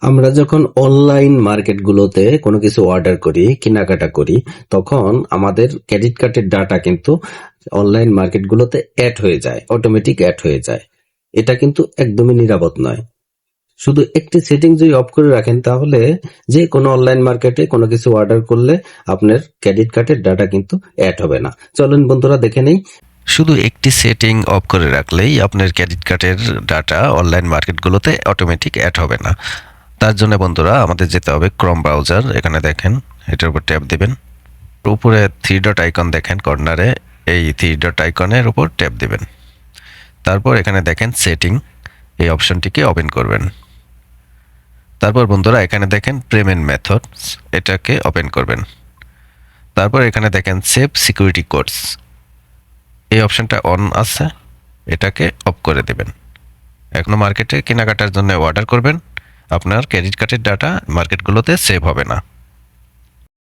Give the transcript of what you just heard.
আমরা যখন অনলাইন মার্কেটগুলোতে কোনো কিছু অর্ডার করি, কেনাকাটা করি, তখন আমাদের ক্রেডিট কার্ডের ডাটা কিন্তু অনলাইন মার্কেটগুলোতে অ্যাড হয়ে যায় অটোমেটিক অ্যাড হয়ে যায়। এটা কিন্তু একদমই নিরাপদ নয়। শুধু একটি সেটিং যদি অফ করে রাখেন, তাহলে যে কোনো অনলাইন মার্কেটে কোনো কিছু অর্ডার করলে আপনার ক্রেডিট কার্ডের ডাটা কিন্তু অ্যাড হবে না। চলুন বন্ধুরা, দেখে নেই। শুধু একটি সেটিং অফ করে রাখলেই আপনার ক্রেডিট কার্ডের ডাটা অনলাইন মার্কেটগুলোতে অটোমেটিক অ্যাড হবে না। তার জন্য বন্ধুরা আমাদের যেতে হবে ক্রম ব্রাউজার এখানে দেখেন, এটার উপর ট্যাপ দিবেন। উপরে থ্রি ডট আইকন দেখেন কর্নারে এই থ্রি ডট আইকনের উপর ট্যাপ দিবেন। তারপর এখানে দেখেন সেটিং এই অপশনটিকে ওপেন করবেন। তারপর বন্ধুরা এখানে দেখেন পেমেন্ট মেথডস এটাকে ওপেন করবেন। তারপর এখানে দেখেন সেভ সিকিউরিটি কোডস এই অপশানটা অন আছে, এটাকে অফ করে দেবেন। এখনও মার্কেটে কেনাকাটার জন্য অর্ডার করবেন। আপনার ক্রেডিট কার্ডের ডাটা মার্কেটগুলোতে সেভ হবে না।